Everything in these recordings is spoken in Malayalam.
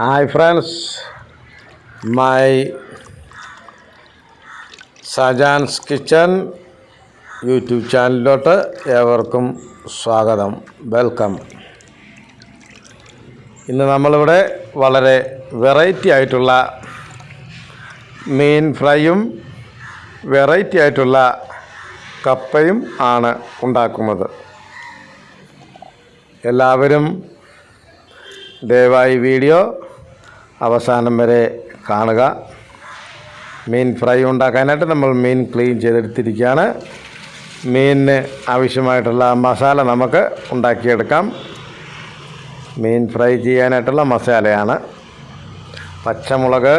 Hi friends my Sajan's kitchen YouTube ചാനലിലോട്ട് ഏവർക്കും സ്വാഗതം. വെൽക്കം ഇന്ന് നമ്മളിവിടെ വളരെ വെറൈറ്റി ആയിട്ടുള്ള മീൻ ഫ്രൈയും വെറൈറ്റി ആയിട്ടുള്ള കപ്പയും ആണ് ഉണ്ടാക്കുന്നത്. എല്ലാവരും ദയവായി വീഡിയോ അവസാനം വരെ കാണുക. മീൻ ഫ്രൈ ഉണ്ടാക്കാനായിട്ട് നമ്മൾ മീൻ ക്ലീൻ ചെയ്തെടുത്തിരിക്കുകയാണ്. മീനിന് ആവശ്യമായിട്ടുള്ള മസാല നമുക്ക് ഉണ്ടാക്കിയെടുക്കാം. മീൻ ഫ്രൈ ചെയ്യാനായിട്ടുള്ള മസാലയാണ്. പച്ചമുളക്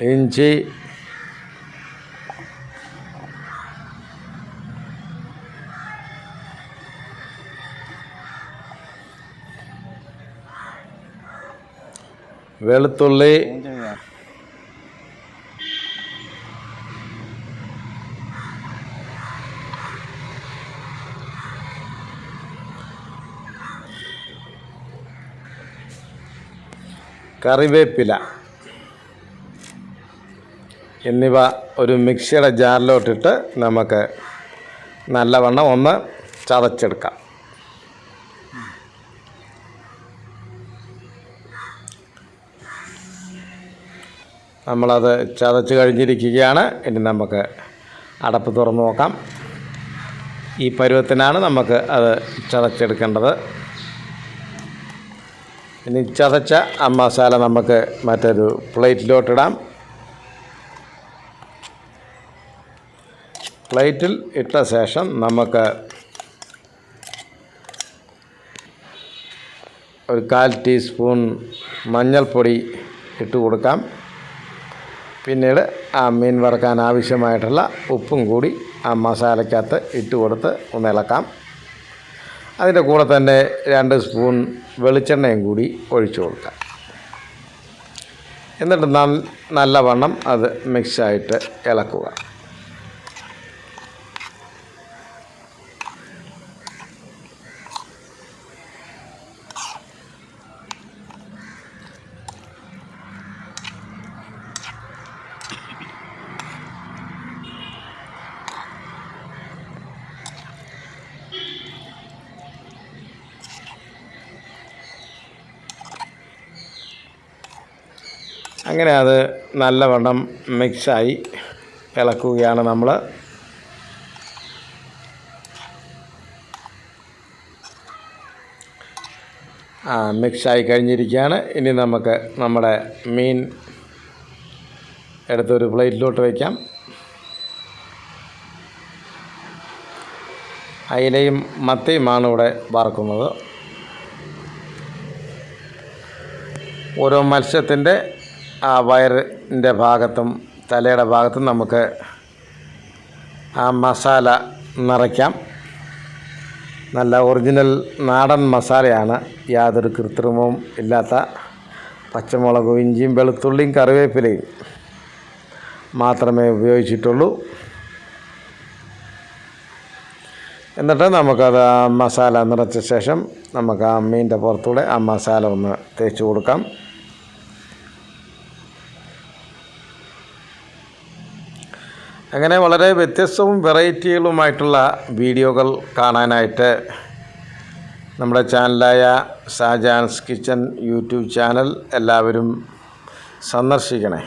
ഇഞ്ചി വെളുത്തുള്ളി. കറിവേപ്പില എന്നിവ ഒരു മിക്സിയുടെ ജാറിലോട്ടിട്ട് നമുക്ക് നല്ലവണ്ണം ഒന്ന് ചതച്ചെടുക്കാം. നമ്മളത് ചതച്ച് കഴിഞ്ഞിരിക്കുകയാണ്. ഇനി നമുക്ക് അടപ്പ് തുറന്ന് നോക്കാം. ഈ പരുവത്തിനാണ് നമുക്ക് അത് ചതച്ചെടുക്കേണ്ടത്. ഇനി ചതച്ച ആ മസാല നമുക്ക് മറ്റൊരു പ്ലേറ്റിലോട്ടിടാം പ്ലേറ്റിൽ ഇട്ട ശേഷം നമുക്ക് ഒരു കാൽ ടീസ്പൂൺ മഞ്ഞൾപ്പൊടി ഇട്ട് കൊടുക്കാം. പിന്നീട് ആ മീൻ വറുക്കാൻ ആവശ്യമായിട്ടുള്ള ഉപ്പും കൂടി ആ മസാലയ്ക്കകത്ത് ഇട്ട് കൊടുത്ത് ഒന്ന് ഇളക്കാം. അതിന്റെ കൂടെ തന്നെ രണ്ട് സ്പൂൺ വെളിച്ചെണ്ണയും കൂടി ഒഴിച്ചു കൊടുക്കാം. എന്നിട്ട് നല്ല നല്ലവണ്ണം അത് മിക്സായിട്ട് ഇളക്കുക. അങ്ങനെ അത് നല്ലവണ്ണം മിക്സായി ഇളക്കുകയാണ് നമ്മൾ മിക്സായി കഴിഞ്ഞിരിക്കുകയാണ്. ഇനി നമുക്ക് നമ്മുടെ മീൻ എടുത്തൊരു പ്ലേറ്റിലോട്ട് വയ്ക്കാം അയിലയും മത്തയുമാണ് ഇവിടെ വറക്കുന്നത്. ഓരോ മത്സ്യത്തിന്റെ ആ വയറിന്റെ ഭാഗത്തും തലയുടെ ഭാഗത്തും നമുക്ക് ആ മസാല നിറയ്ക്കാം. നല്ല ഒറിജിനൽ നാടൻ മസാലയാണ്. യാതൊരു കൃത്രിമവും ഇല്ലാത്ത പച്ചമുളകും ഇഞ്ചിയും വെളുത്തുള്ളിയും കറിവേപ്പിലയും മാത്രമേ ഉപയോഗിച്ചിട്ടുള്ളൂ. എന്നിട്ട് നമുക്കത് മസാല നിറച്ച ശേഷം നമുക്ക് ആ മീനിന്റെ പുറത്തൂടെ ആ മസാല ഒന്ന് തേച്ച് കൊടുക്കാം. അങ്ങനെ വളരെ വ്യത്യസ്തവും വെറൈറ്റികളുമായിട്ടുള്ള വീഡിയോകൾ കാണാനായിട്ട് നമ്മുടെ ചാനലായ ഷാജാൻസ് കിച്ചൻ യൂട്യൂബ് ചാനൽ എല്ലാവരും സന്ദർശിക്കണേ.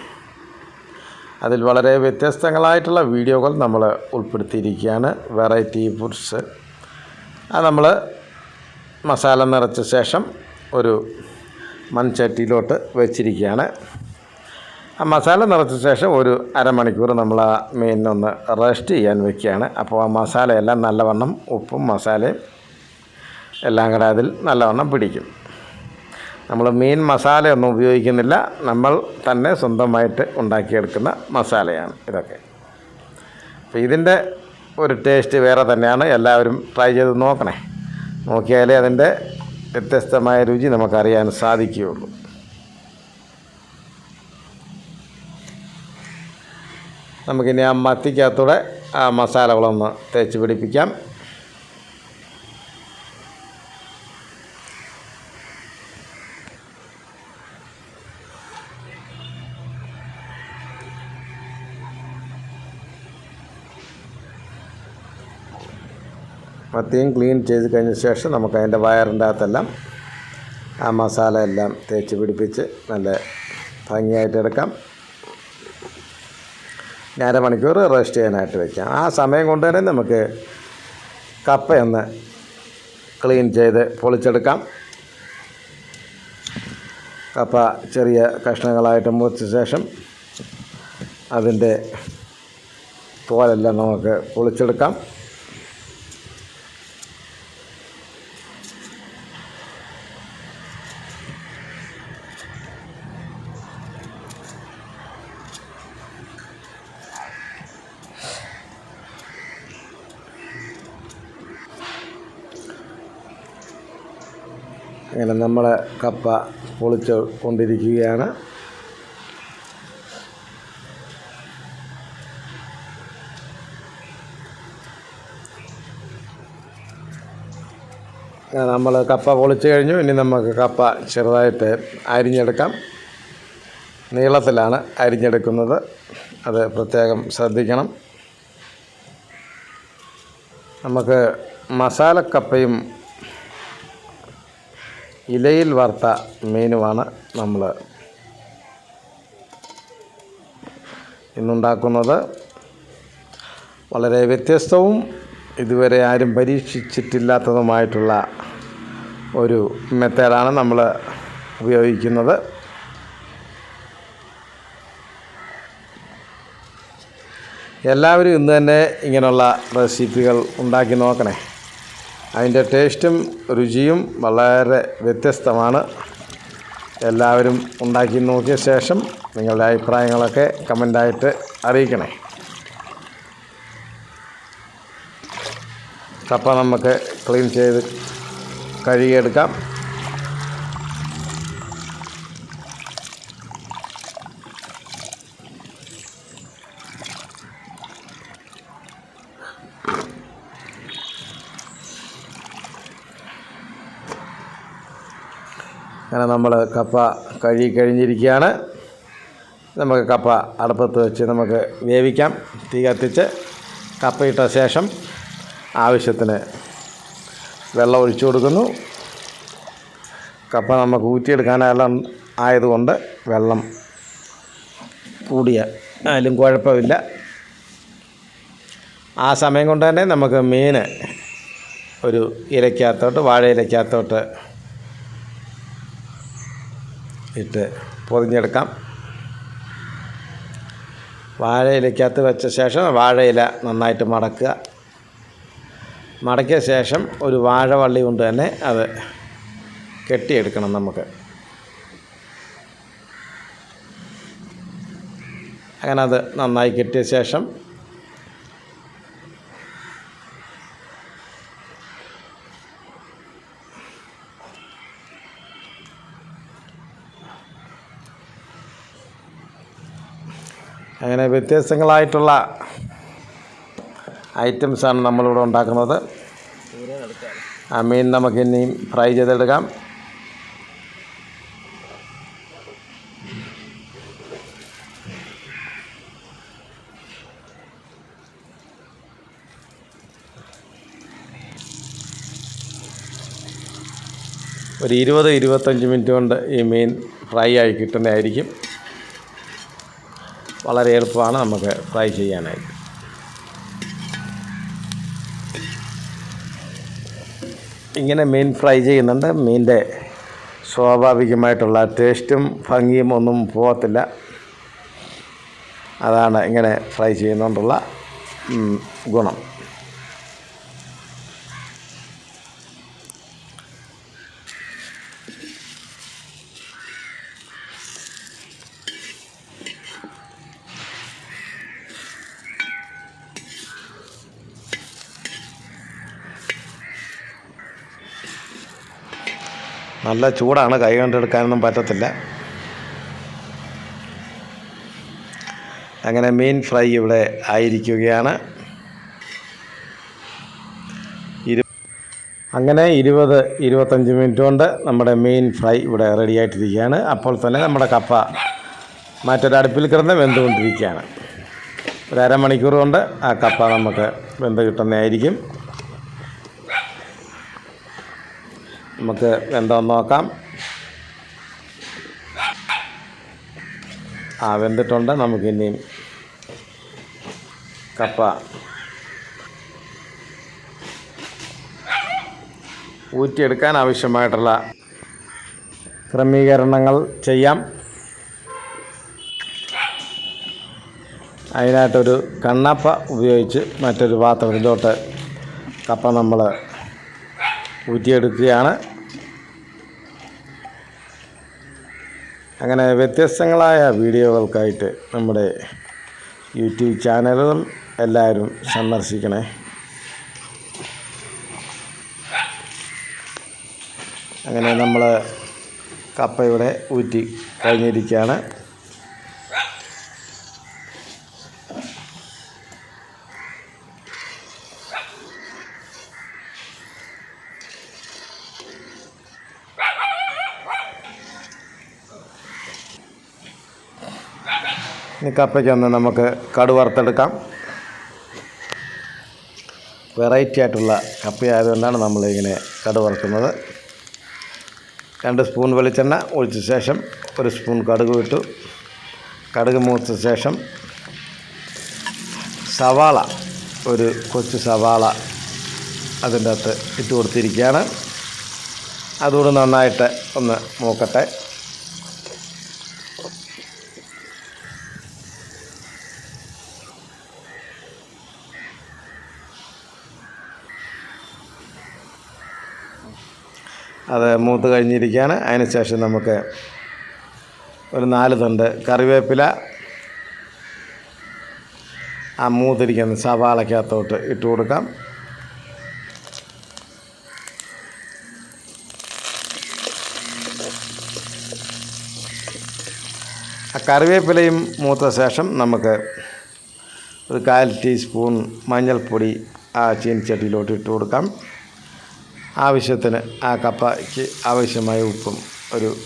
അതിൽ വളരെ വ്യത്യസ്തങ്ങളായിട്ടുള്ള വീഡിയോകൾ നമ്മൾ ഉൾപ്പെടുത്തിയിരിക്കുകയാണ്. Variety foods. അത് നമ്മൾ മസാല നിറച്ച ശേഷം ഒരു മൺചട്ടിയിലോട്ട് വെച്ചിരിക്കുകയാണ്. മസാല നിറച്ച ശേഷം ഒരു അരമണിക്കൂർ നമ്മൾ ആ മീനിനൊന്ന് റെസ്റ്റ് ചെയ്യാൻ വെക്കുകയാണ്. അപ്പോൾ ആ മസാലയെല്ലാം നല്ലവണ്ണം ഉപ്പും മസാലയും എല്ലാം കൂടെ അതിൽ നല്ലവണ്ണം പിടിക്കും. നമ്മൾ മീൻ മസാലയൊന്നും ഉപയോഗിക്കുന്നില്ല. നമ്മൾ തന്നെ സ്വന്തമായിട്ട് ഉണ്ടാക്കിയെടുക്കുന്ന മസാലയാണ് ഇതൊക്കെ. അപ്പോൾ ഇതിന്റെ ഒരു ടേസ്റ്റ് വേറെ തന്നെയാണ്. എല്ലാവരും ട്രൈ ചെയ്ത് നോക്കണേ. നോക്കിയാലേ അതിന്റെ വ്യത്യസ്തമായ രുചി നമുക്കറിയാൻ സാധിക്കുകയുള്ളൂ. നമുക്കിനി ആ മത്തിക്കകത്തൂടെ ആ മസാലകളൊന്ന് തേച്ച് പിടിപ്പിക്കാം. മത്തിയും ക്ലീൻ ചെയ്ത് കഴിഞ്ഞ ശേഷം നമുക്ക് അതിന്റെ വയറിന്റെ അകത്തെല്ലാം ആ മസാല എല്ലാം തേച്ച് പിടിപ്പിച്ച് നല്ല ഭംഗിയായിട്ട് എടുക്കാം. അരമണിക്കൂർ റെസ്റ്റ് ചെയ്യാനായിട്ട് വെക്കാം. ആ സമയം കൊണ്ട് തന്നെ നമുക്ക് കപ്പയൊന്ന് ക്ലീൻ ചെയ്ത് പൊളിച്ചെടുക്കാം. കപ്പ ചെറിയ കഷ്ണങ്ങളായിട്ട് മുറിച്ച ശേഷം അതിന്റെ തോലെല്ലാം നമുക്ക് പൊളിച്ചെടുക്കാം. നമ്മൾ കപ്പ പൊളിച്ച് കൊണ്ടിരിക്കുകയാണ്. നമ്മൾ കപ്പ പൊളിച്ചു കഴിഞ്ഞു. ഇനി നമുക്ക് കപ്പ ചെറുതായിട്ട് അരിഞ്ഞെടുക്കാം. നീളത്തിലാണ് അരിഞ്ഞെടുക്കുന്നത്. അത് പ്രത്യേകം ശ്രദ്ധിക്കണം. നമുക്ക് മസാലക്കപ്പയും ഇലയിൽ വറുത്ത മീനുമാണ് നമ്മൾ ഇന്നുണ്ടാക്കുന്നത്. വളരെ വ്യത്യസ്തവും ഇതുവരെ ആരും പരീക്ഷിച്ചിട്ടില്ലാത്തതുമായിട്ടുള്ള ഒരു മെത്തേഡാണ് നമ്മൾ ഉപയോഗിക്കുന്നത്. എല്ലാവരും ഇന്ന് തന്നെ ഇങ്ങനെയുള്ള റെസിപ്പികൾ ഉണ്ടാക്കി നോക്കണേ. അതിന്റെ ടേസ്റ്റും രുചിയും വളരെ വ്യത്യസ്തമാണ്. എല്ലാവരും ഉണ്ടാക്കി നോക്കിയ ശേഷം നിങ്ങളുടെ അഭിപ്രായങ്ങളൊക്കെ കമന്റായിട്ട് അറിയിക്കണേ. കപ്പ നമുക്ക് ക്ലീൻ ചെയ്ത് കഴുകിയെടുക്കാം. അങ്ങനെ നമ്മൾ കപ്പ കഴുകി കഴിഞ്ഞിരിക്കുകയാണ്. നമുക്ക് കപ്പ അടുപ്പത്ത് വെച്ച് നമുക്ക് വേവിക്കാം. തീ കത്തിച്ച് കപ്പയിട്ട ശേഷം ആവശ്യത്തിന് വെള്ളം ഒഴിച്ചു കൊടുക്കുന്നു. കപ്പ നമുക്ക് ഊറ്റിയെടുക്കാനെല്ലാം ആയതുകൊണ്ട് വെള്ളം കൂടിയ അതിലും കുഴപ്പമില്ല. ആ സമയം കൊണ്ട് തന്നെ നമുക്ക് മീൻ ഒരു ഇലയ്ക്കകത്തോട്ട് വാഴ ഇലക്കകത്തോട്ട് ഇട്ട് പൊതിഞ്ഞെടുക്കാം. വാഴയിലയ്ക്കകത്ത് വെച്ച ശേഷം വാഴയില നന്നായിട്ട് മടക്കുക. മടക്കിയ ശേഷം ഒരു വാഴവള്ളി കൊണ്ട് തന്നെ അത് കെട്ടിയെടുക്കണം നമുക്ക്. അങ്ങനെ അത് നന്നായി കെട്ടിയ ശേഷം അങ്ങനെ വ്യത്യസ്തങ്ങളായിട്ടുള്ള ഐറ്റംസാണ് നമ്മളിവിടെ ഉണ്ടാക്കുന്നത്. ആ മീൻ നമുക്ക് ഇനിയും ഫ്രൈ ചെയ്തെടുക്കാം. ഒരു ഇരുപത് ഇരുപത്തഞ്ച് മിനിറ്റ് കൊണ്ട് ഈ മീൻ ഫ്രൈ ആയി കിട്ടുന്നതായിരിക്കും. വളരെ എളുപ്പമാണ് നമുക്ക് ഫ്രൈ ചെയ്യാനായിട്ട്. ഇങ്ങനെ മീൻ ഫ്രൈ ചെയ്യുന്നുണ്ട്. മീനിന്റെ സ്വാഭാവികമായിട്ടുള്ള ടേസ്റ്റും ഭംഗിയും ഒന്നും പോകത്തില്ല. അതാണ് ഇങ്ങനെ ഫ്രൈ ചെയ്യുന്നതുകൊണ്ടുള്ള ഗുണം. നല്ല ചൂടാണ് കൈ കൊണ്ടെടുക്കാനൊന്നും പറ്റത്തില്ല. അങ്ങനെ മീൻ ഫ്രൈ ഇവിടെ ആയിരിക്കുകയാണ്. ഇരു അങ്ങനെ ഇരുപത് ഇരുപത്തഞ്ച് മിനിറ്റ് കൊണ്ട് നമ്മുടെ മീൻ ഫ്രൈ ഇവിടെ റെഡി ആയിട്ടിരിക്കുകയാണ്. അപ്പോൾ തന്നെ നമ്മുടെ കപ്പ മറ്റൊരടുപ്പിൽ കിടന്ന് വെന്തുകൊണ്ടിരിക്കുകയാണ്. ഒരു അരമണിക്കൂർ കൊണ്ട് ആ കപ്പ നമുക്ക് വെന്ത് കിട്ടുന്നതായിരിക്കും. നമുക്ക് വെന്തോന്ന് നോക്കാം. ആ വെന്തിട്ടുണ്ട്. നമുക്കിനി കപ്പ. ഊറ്റിയെടുക്കാൻ ആവശ്യമായിട്ടുള്ള ക്രമീകരണങ്ങൾ ചെയ്യാം. അതിനായിട്ടൊരു കണ്ണപ്പ ഉപയോഗിച്ച് മറ്റൊരു പാത്രത്തിലോട്ട് കപ്പ നമ്മൾ ഊറ്റിയെടുക്കുകയാണ്. അങ്ങനെ വ്യത്യസ്തങ്ങളായ വീഡിയോകൾക്കായിട്ട് നമ്മുടെ യൂട്യൂബ് ചാനലുകൾ എല്ലാവരും സന്ദർശിക്കണേ. അങ്ങനെ നമ്മൾ കപ്പയുടെ ഊറ്റി കഴിഞ്ഞിരിക്കുകയാണ്. ഇനി കപ്പയ്ക്കൊന്ന് നമുക്ക് കടു വറുത്തെടുക്കാം. വെറൈറ്റി ആയിട്ടുള്ള കപ്പയായതുകൊണ്ടാണ് നമ്മളിങ്ങനെ കടു വറുക്കുന്നത്. രണ്ട് സ്പൂൺ വെളിച്ചെണ്ണ ഒഴിച്ച ശേഷം ഒരു സ്പൂൺ കടുക് ഇട്ടു. കടുക് മൂത്ത ശേഷം സവാള ഒരു കൊച്ചു സവാള അതിന്റെ അകത്ത് ഇട്ട് കൊടുത്തിരിക്കുകയാണ്. അതുകൂടെ നന്നായിട്ട് ഒന്ന് മൂക്കട്ടെ. മൂത്ത് കഴിഞ്ഞിരിക്കുകയാണ്. അതിന് ശേഷം നമുക്ക് ഒരു നാല് തണ്ട് കറിവേപ്പില ആ മൂത്തിരിക്കുന്ന സവാളക്കകത്തോട്ട് ഇട്ട് കൊടുക്കാം. ആ കറിവേപ്പിലയും മൂത്ത ശേഷം നമുക്ക് ഒരു കാൽ ടീസ്പൂൺ മഞ്ഞൾപ്പൊടി ആ ചീനിച്ചട്ടിയിലോട്ട് ഇട്ട് കൊടുക്കാം. ആവശ്യത്തിന് ആ കപ്പയ്ക്ക് ആവശ്യമായ ഉപ്പും ഒരു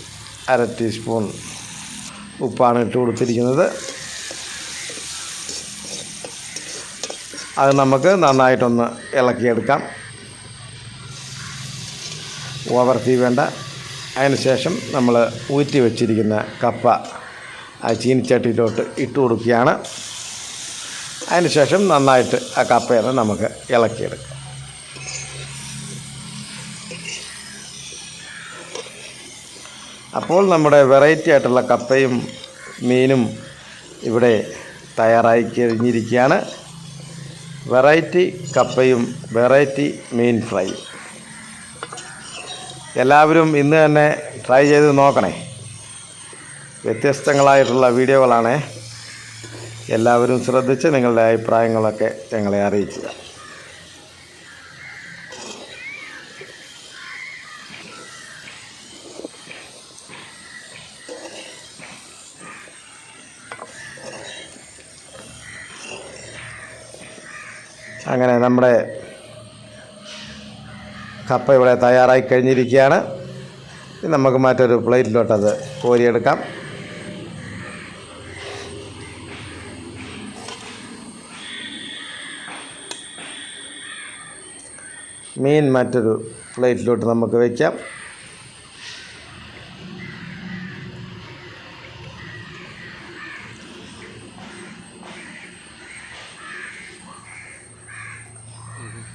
അര ടീസ്പൂൺ ഉപ്പാണ് ഇട്ട് കൊടുത്തിരിക്കുന്നത്. അത് നമുക്ക് നന്നായിട്ടൊന്ന് ഇളക്കിയെടുക്കാം. ഓവർ തീ വേണ്ട. അതിന് ശേഷം നമ്മൾ ഊറ്റി വെച്ചിരിക്കുന്ന കപ്പ ആ ചീനിച്ചട്ടിയിലോട്ട് ഇട്ട് കൊടുക്കുകയാണ്. അതിന് ശേഷം നന്നായിട്ട് ആ കപ്പയെ നമുക്ക് ഇളക്കിയെടുക്കാം. അപ്പോൾ നമ്മുടെ വെറൈറ്റി ആയിട്ടുള്ള കപ്പയും മീനും ഇവിടെ തയ്യാറായി കഴിഞ്ഞിരിക്കുകയാണ്. വെറൈറ്റി കപ്പയും വെറൈറ്റി മീൻ ഫ്രൈ. എല്ലാവരും ഇന്ന് തന്നെ ട്രൈ ചെയ്ത് നോക്കണേ. വ്യത്യസ്തങ്ങളായിട്ടുള്ള വീഡിയോകളാണ്. എല്ലാവരും ശ്രദ്ധിച്ച് നിങ്ങളുടെ അഭിപ്രായങ്ങളൊക്കെ ഞങ്ങളെ അറിയിക്കുക. അങ്ങനെ നമ്മുടെ കപ്പ ഇവിടെ തയ്യാറായി കഴിഞ്ഞിരിക്കുകയാണ്. നമുക്ക് മറ്റൊരു പ്ലേറ്റിലോട്ടത് കോരിയെടുക്കാം. മീൻ മറ്റൊരു പ്ലേറ്റിലോട്ട് നമുക്ക് വയ്ക്കാം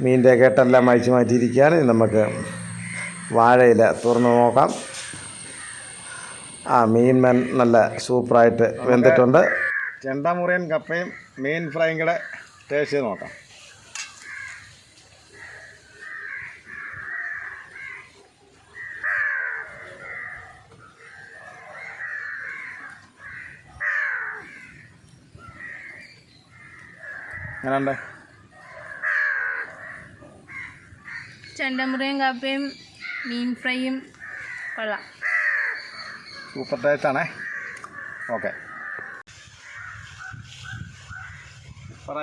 മീനിന്റെ കെട്ടെല്ലാം അഴിച്ചു മാറ്റിയിരിക്കുകയാണ്. നമുക്ക് വാഴയില തുറന്ന് നോക്കാം. ആ മീൻ മൻ നല്ല സൂപ്പറായിട്ട് വെന്തിട്ടുണ്ട്. ചെണ്ടമുറിയൻ കപ്പയും മീൻ ഫ്രൈയും കൂടെ ടേസ്റ്റ് ചെയ്ത് നോക്കാം. എങ്ങനെയുണ്ട്? ചെണ്ടമുറിയും കാപ്പയും മീൻ ഫ്രൈയും കൊള്ളാം. സൂപ്പർ ടേസ്റ്റ് ആണേ. ഓക്കെ പറ